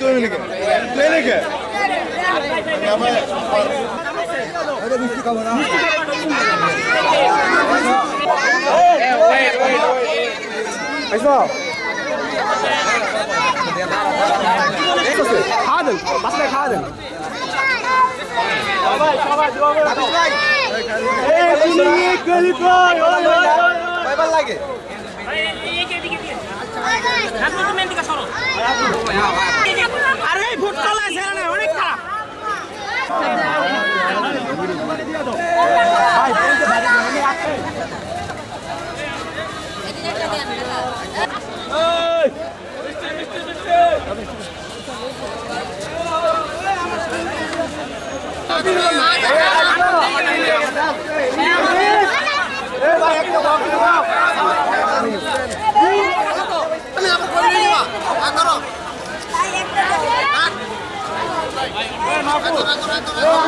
তুই লিখে তুই লিখে খাওয়া দেন কয়বার লাগে আরে ভোট কালা আছে না অনেক খারাপ। গালি কর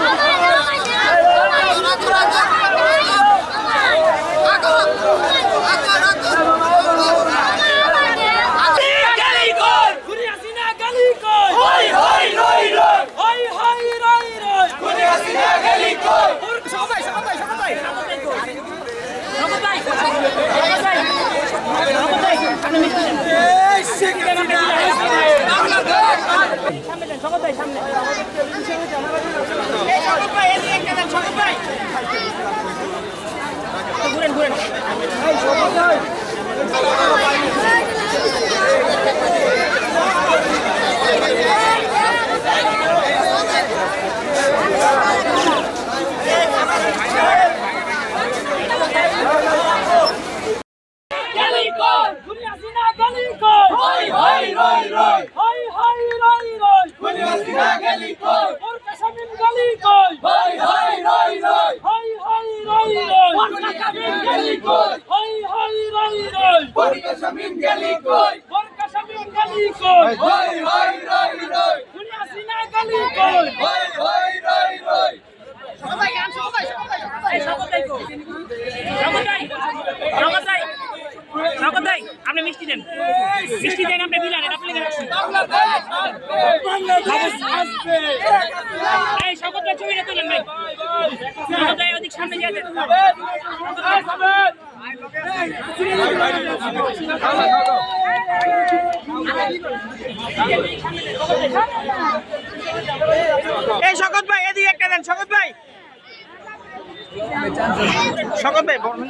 ঘুরে আসি না গালি আপনি মিষ্টি দেন। মিষ্টি দেন আপনি দিলেন এই ভাই ছবিটা তুলেন ভাই শকত ভাই, এদিকে একটা দেন, শকত ভাই শকত ভাই বলুন।